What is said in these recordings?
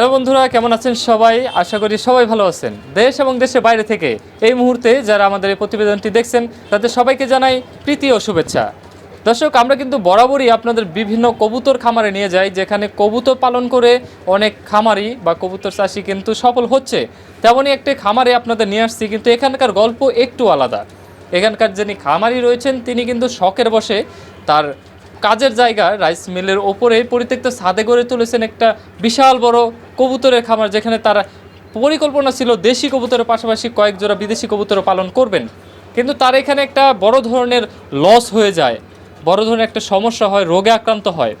Hello বন্ধুরা, কেমন আছেন সবাই? আশা করি সবাই ভালো আছেন। দেশ এবং দেশের বাইরে থেকে এই মুহূর্তে যারা আমাদের এই প্রতিবেদনটি দেখছেন, তাদের সবাইকে জানাই প্রীতি ও শুভেচ্ছা। দর্শক, আমরা কিন্তু বরাবরই আপনাদের বিভিন্ন কবুতর খামারে নিয়ে যাই, যেখানে কবুতর পালন করে অনেক খামারি বা কবুতর চাষি কিন্তু সফল হচ্ছে। তেমনই একটি খামারে আপনাদের নিয়ে আসছি, কিন্তু এখানকার গল্প একটু আলাদা। এখানকার যিনি খামারি রয়েছেন, তিনি কিন্তু শখের বসে তার কাজের জায়গা, রাইস মিলের ওপরে পরিত্যক্ত ছাদে গড়ে তুলেছেন একটা বিশাল বড় কবুতরের খামার, যেখানে তার পরিকল্পনা ছিল দেশি কবুতরের পাশাপাশি কয়েক জোড়া বিদেশি কবুতরও পালন করবেন। কিন্তু তার এখানে একটা বড় ধরনের লস হয়ে যায়, বড় ধরনের একটা সমস্যা হয়, রোগে আক্রান্ত হয়।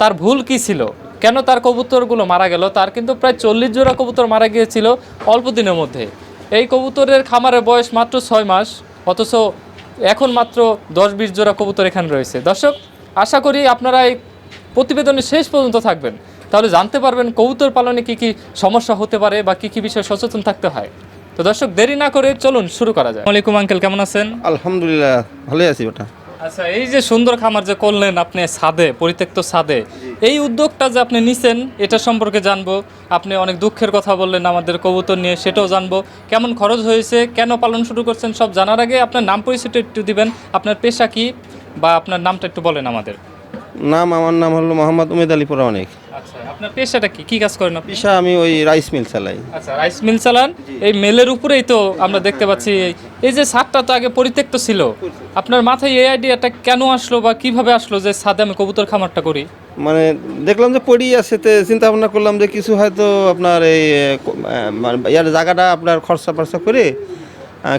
তার ভুল কি ছিল? কেন তার কবুতরগুলো মারা গেল? তার কিন্তু প্রায় চল্লিশ জোড়া কবুতর মারা গিয়েছিল অল্প দিনের মধ্যে। এই কবুতরের খামারের বয়স মাত্র ছয় মাস, অথচ এখন মাত্র দশ বিশ জোড়া কবুতর এখানে রয়েছে। দর্শক আশা করি আপনারা এই প্রতিবেদনের শেষ পর্যন্ত থাকবেন। তাহলে জানতে পারবেন কবুতর পালনে কি কি সমস্যা হতে পারে বা কি কি বিষয়ে সচেতন থাকতে হয়। তো দর্শক দেরি না করে চলুন শুরু করা যায় ওয়ালাইকুম আঙ্কেল কেমন আছেন? আলহামদুলিল্লাহ ভালোই আছি ওটা আচ্ছা এই যে সুন্দর খামার যে করলেন আপনি ছাদে পরিত্যক্ত ছাদে এই উদ্যোগটা যে আপনি নিছেন এটা সম্পর্কে জানব। আপনি অনেক দুঃখের কথা বললেন আমাদের কবুতর নিয়ে সেটাও জানব। কেমন খরচ হয়েছে কেন পালন শুরু করছেন সব জানার আগে আপনার নাম পরিচয়টা একটু দিবেন। আপনার পেশা কি? বা আপনার নামটা একটু বলেন আমাদের। নাম আমার নাম হলো মোহাম্মদ উমেদ আলী অনেক আচ্ছা আপনার পেশাটা কি? কি কাজ করেন আপনি? পেশা আমি ওই রাইস মিল চালাই। আচ্ছা রাইস মিল চালান? এই মেলের উপরেই তো আমরা দেখতে পাচ্ছি। এই- যে ছাদটা তো আগে পরিত্যক্ত ছিল। আপনার মাথায় এই আইডিয়াটা কেন আসলো বা কীভাবে আসলো যে ছাদে আমি কবুতর খামারটা করি? মানে দেখলাম যে পড়ি আছে তে চিন্তা ভাবনা করলাম যে কিছু হয়তো আপনার এই মানে ইয়ার জায়গাটা আপনার খরচা ফরচা করে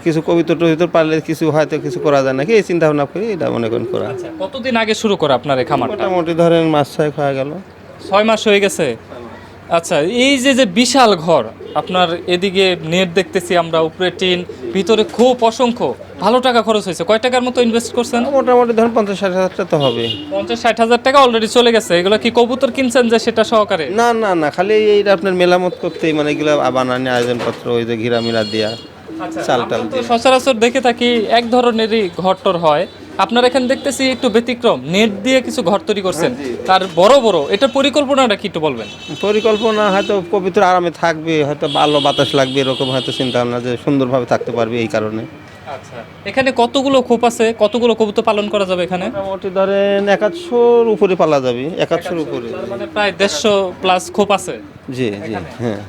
কিছু কবিতা টবিতর পারলে কিছু হয়তো কিছু করা যায় নাকি? এই চিন্তা ভাবনা করে এটা মনে করেন করা। আচ্ছা কতদিন আগে শুরু করা আপনার এই খামারটা? মোটামুটি ধরেন মাস ছয়েক হয়ে গেল। ছয় মাস হয়ে গেছে? আচ্ছা এই যে যে বিশাল ঘর আপনার এদিকে নেট দেখতেছি আমরা উপরে টিন ভিতরে খুব অসংখ্য। ভালো টাকা খরচ হয়েছে। কয় টাকার মতো ইনভেস্ট করছেন? মোটামুটি ধরেন পঞ্চাশ ষাট হাজার টাকা তো হবে। পঞ্চাশ ষাট হাজার টাকা অলরেডি চলে গেছে। এগুলো কি কবুতর কিনছেন যে সেটা সহকারে? না না না খালি এইটা আপনার মেলামত করতেই মানে এগুলো বানানি আয়োজনপত্র ওই যে ঘিরা মিরা দিয়া। চাল টাল আমরা সচরাচর দেখে থাকি এক ধরনেরই ঘরটর হয়। আপনার এখানে দেখতেছি একটু ব্যতিক্রম নেট দিয়ে কিছু ঘর তৈরি করছেন। তার বড় বড় এটা পরিকল্পনাটা কি একটু বলবেন? পরিকল্পনা হয়তো পবিত্র আরামে থাকবে হয়তো ভালো বাতাস লাগবে এরকম হয়তো চিন্তা ভাবনা যে সুন্দরভাবে থাকতে পারবে এই কারণে। আচ্ছা এখানে কতগুলো খোপ আছে? কতগুলো কবুতর পালন করা যাবে এখানে? মোটামুটি ধরেন একাশোর উপরে পালা যাবে একাশোর উপরে। মানে প্রায় দেড়শো প্লাস খোপ আছে জি জি হ্যাঁ।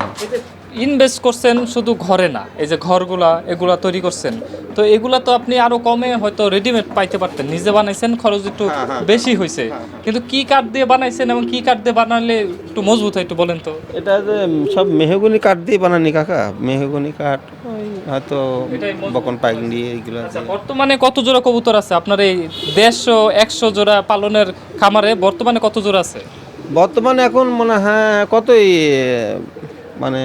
ইনভেস্ট করছেন শুধু ঘরে না এই যে ঘরগুলা এগুলা তৈরি করছেন। তো এগুলা তো আপনি আরও কমে হয়তো রেডিমেড পাইতে পারতেন। নিজে বানাইছেন খরচ একটু বেশি হয়েছে কিন্তু কি কাঠ দিয়ে বানাইছেন এবং কি কাঠ দিয়ে বানালে একটু মজবুত হয় একটু বলেন তো? এটা যে সব মেহগুনি কাঠ দিয়ে বানানি কাকা। মেহগুনি কাঠ হয়তো বকন এইগুলো আচ্ছা, বর্তমানে কত জোড়া কবুতর আছে? আপনার এই দেড়শো একশো জোড়া পালনের খামারে বর্তমানে কত জোড়া আছে? বর্তমানে এখন মনে হয় কতই মানে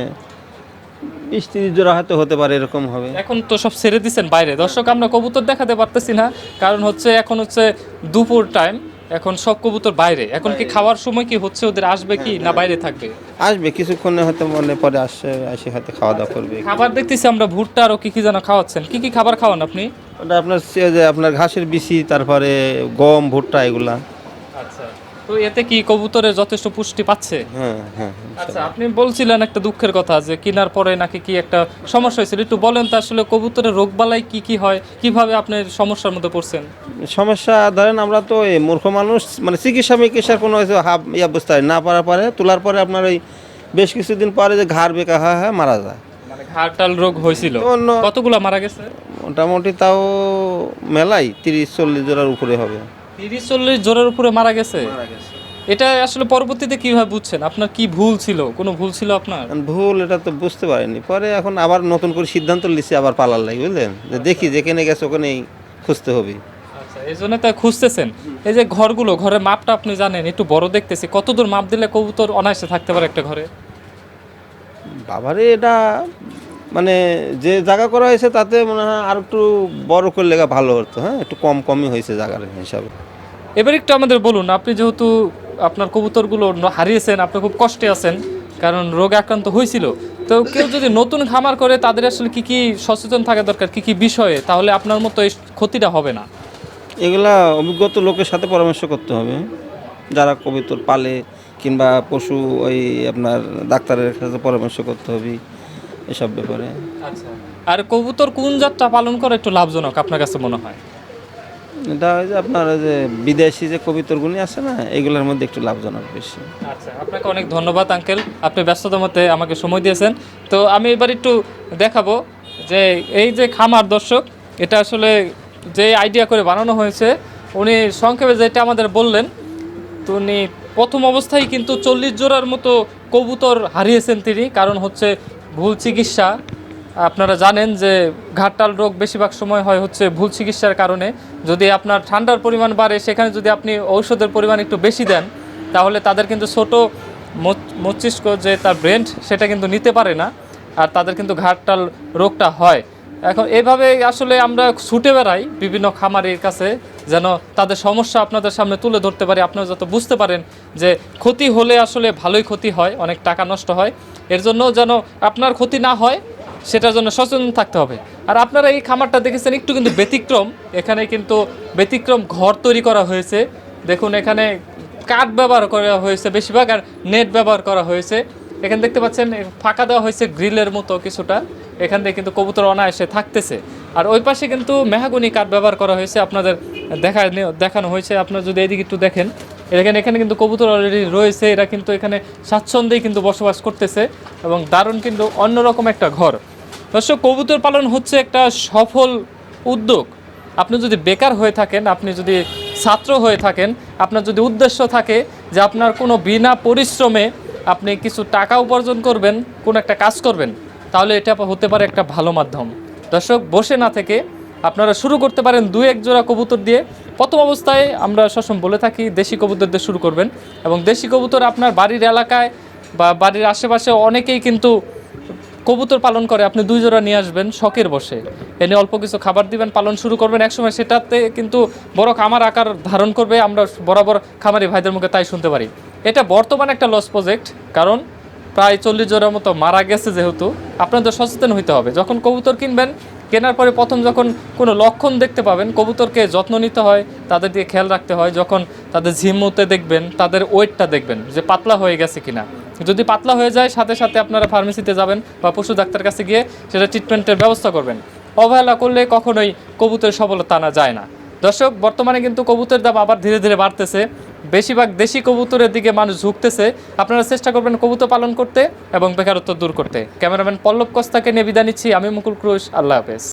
বিশ তিরিশ জোড়া হয়তো হতে পারে এরকম হবে। এখন তো সব ছেড়ে দিচ্ছেন বাইরে। দর্শক আমরা কবুতর দেখাতে পারতেছি না কারণ হচ্ছে এখন হচ্ছে দুপুর টাইম এখন সব কবুতর বাইরে। এখন কি খাওয়ার সময় কি হচ্ছে ওদের আসবে কি না বাইরে থাকবে? আসবে কিছুক্ষণে হয়তো মনে পরে আসছে এসে হয়তো খাওয়া দাওয়া করবে। খাবার দেখতেছি আমরা ভুট্টা আরও কি কি যেন খাওয়াচ্ছেন। কি কি খাবার খাওয়ান আপনি? ওটা আপনার যে আপনার ঘাসের বিচি তারপরে গম ভুট্টা এগুলা। আচ্ছা। তো এতে কি কবুতরের যথেষ্ট পুষ্টি পাচ্ছে? হ্যাঁ হ্যাঁ আচ্ছা আপনি বলছিলেন একটা দুঃখের কথা যে কেনার পরে নাকি কি একটা সমস্যা হয়েছিল। একটু বলেন তো আসলে কবুতরের রোগবালাই কি কি হয়? কীভাবে আপনি সমস্যার মধ্যে পড়ছেন? সমস্যা ধরেন আমরা তো এই মূর্খ মানুষ মানে চিকিৎসা মিকিৎসার কোনো হাব ইয়া বুঝতে পারি না। পারার পরে তোলার পরে আপনার ওই বেশ কিছুদিন পরে যে ঘাড় বেকা হয় হয় মারা যায়। মানে রোগ হয়েছিল। কতগুলো মারা গেছে? মোটামুটি তাও মেলাই তিরিশ চল্লিশ জোড়ার উপরে হবে। তিরিশ চল্লিশ জোরের উপরে মারা গেছে? এটা আসলে পরবর্তীতে কীভাবে বুঝছেন? আপনার কি ভুল ছিল? কোনো ভুল ছিল আপনার? ভুল এটা তো বুঝতে পারিনি। পরে এখন আবার নতুন করে সিদ্ধান্ত নিচ্ছি আবার পালার লাগে বুঝলেন? যে দেখি যেখানে গেছে ওখানেই খুঁজতে হবে। আচ্ছা এই জন্য তাই খুঁজতেছেন। এই যে ঘরগুলো ঘরের মাপটা আপনি জানেন একটু বড় দেখতেছি কতদূর মাপ দিলে কবুতর অনায়াসে থাকতে পারে একটা ঘরে? বাবারে এটা মানে যে জায়গা করা হয়েছে তাতে মনে হয় আর একটু বড় করলে ভালো হতো হ্যাঁ? একটু কম কমই হয়েছে জায়গার হিসাবে। এবার একটু আমাদের বলুন আপনি যেহেতু আপনার কবুতরগুলো হারিয়েছেন আপনি খুব কষ্টে আছেন কারণ রোগে আক্রান্ত হয়েছিল। তো কেউ যদি নতুন খামার করে তাদের আসলে কি কি সচেতন থাকা দরকার কি কি বিষয়ে? তাহলে আপনার মতো এই ক্ষতিটা হবে না। এগুলা অভিজ্ঞত লোকের সাথে পরামর্শ করতে হবে। যারা কবিতর পালে কিংবা পশু ওই আপনার ডাক্তারের সাথে পরামর্শ করতে হবে। এসব ব্যাপারে। আচ্ছা। আর কবুতর কোন জাতটা পালন করা একটু লাভজনক আপনার কাছে মনে হয়? এটা ওই যে আপনার যে বিদেশি যে কবিতরগুলি আছে না এগুলোর মধ্যে একটু লাভজনক বেশি। আচ্ছা আপনাকে অনেক ধন্যবাদ আঙ্কেল। আপনি ব্যস্ততার মধ্যে আমাকে সময় দিয়েছেন। তো আমি এবার একটু দেখাবো যে এই যে খামার দর্শক এটা আসলে যে আইডিয়া করে বানানো হয়েছে উনি সংক্ষেপে যেটা আমাদের বললেন তো উনি প্রথম অবস্থায় কিন্তু চল্লিশ জোড়ার মতো কবুতর হারিয়েছেন তিনি। কারণ হচ্ছে ভুল চিকিৎসা, আপনারা জানেন যে ঘাটটাল রোগ বেশিরভাগ সময় হয় হচ্ছে ভুল চিকিৎসার কারণে। যদি আপনার ঠান্ডার পরিমাণ বাড়ে, সেখানে যদি আপনি ঔষধের পরিমাণ একটু বেশি দেন, তাহলে তাদের কিন্তু ছোট মস্তিষ্ক যে তার ব্রেন, সেটা কিন্তু নিতে পারে না, আর তাদের কিন্তু ঘাটটাল রোগটা হয়। এখন এভাবে আসলে আমরা ছুটে বেড়াই বিভিন্ন খামারের কাছে, যেন তাদের সমস্যা আপনাদের সামনে তুলে ধরতে পারি। আপনারা যত বুঝতে পারেন যে ক্ষতি হলে আসলে ভালোই ক্ষতি হয়, অনেক টাকা নষ্ট হয়। এর জন্য যেন আপনার ক্ষতি না হয়, সেটার জন্য সচেতন থাকতে হবে। আর আপনারা এই খামারটা দেখেছেন, একটু কিন্তু ব্যতিক্রম। এখানে কিন্তু ব্যতিক্রম ঘর তৈরি করা হয়েছে। দেখুন, এখানে কাঠ ব্যবহার করা হয়েছে, বেশিরভাগ, আর নেট ব্যবহার করা হয়েছে। এখানে দেখতে পাচ্ছেন ফাঁকা দেওয়া হয়েছে গ্রিলের মতো কিছুটা। এখান থেকে কিন্তু কবুতর অনায়াসে থাকতেছে। আর ওই পাশে কিন্তু মেহাগুনি কাঠ ব্যবহার করা হয়েছে, আপনাদের দেখা দেখানো হয়েছে। আপনারা যদি এদিকে একটু দেখেন। এখানে এখানে কিন্তু কবুতর অলরেডি রয়েছে, এরা কিন্তু এখানে স্বাচ্ছন্দ্যেই কিন্তু বসবাস করতেছে এবং দারুণ কিন্তু অন্যরকম একটা ঘর। দর্শক, কবুতর পালন হচ্ছে একটা সফল উদ্যোগ। আপনি যদি বেকার হয়ে থাকেন, আপনি যদি ছাত্র হয়ে থাকেন, আপনার যদি উদ্দেশ্য থাকে যে আপনার কোনো বিনা পরিশ্রমে আপনি কিছু টাকা উপার্জন করবেন, কোনো একটা কাজ করবেন, তাহলে এটা হতে পারে একটা ভালো মাধ্যম। দর্শক, বসে না থেকে আপনারা শুরু করতে পারেন দু এক জোড়া কবুতর দিয়ে। প্রথম অবস্থায় আমরা সবসময় বলে থাকি, দেশি কবুতর দিয়ে শুরু করবেন। এবং দেশি কবুতর আপনার বাড়ির এলাকায় বা বাড়ির আশেপাশে অনেকেই কিন্তু কবুতর পালন করে। আপনি দুই জোড়া নিয়ে আসবেন শখের বসে। এনে অল্প কিছু খাবার দিবেন, পালন শুরু করবেন। একসময় সেটাতে কিন্তু বড় খামার আকার ধারণ করবে, আমরা বরাবর খামারি ভাইদের মুখে তাই শুনতে পারি। এটা বর্তমানে একটা লস প্রজেক্ট কারণ প্রায় চল্লিশ জোড়ার মতো মারা গেছে যেহেতু। আপনাদের সচেতন হইতে হবে। যখন কবুতর কিনবেন কেনার পরে প্রথম যখন কোনো লক্ষণ দেখতে পাবেন, কবুতরকে যত্ন নিতে হয়, তাদের দিয়ে খেয়াল রাখতে হয়, যখন তাদের ঝিমুতে দেখবেন, তাদের ওয়েটটা দেখবেন, যে পাতলা হয়ে গেছে কিনা। যদি পাতলা হয়ে যায়, সাথে সাথে আপনারা ফার্মেসিতে যাবেন বা পশু ডাক্তার কাছে গিয়ে সেটা ট্রিটমেন্টের ব্যবস্থা করবেন। অবহেলা করলে কখনোই কবুতরের সফলতা আনা যায় না। দর্শক, বর্তমানে কিন্তু কবুতরের দাম আবার ধীরে ধীরে বাড়তেছে। বেশিরভাগ দেশি কবুতরের দিকে মানুষ ঝুঁকতেছে। আপনারা চেষ্টা করবেন কবুতর পালন করতে এবং বেকারত্ব দূর করতে। ক্যামেরাম্যান পল্লব কস্তাকে নিয়ে বিদায় নিচ্ছি। আমি মুকুল ক্রুশ। আল্লাহ হাফেজ।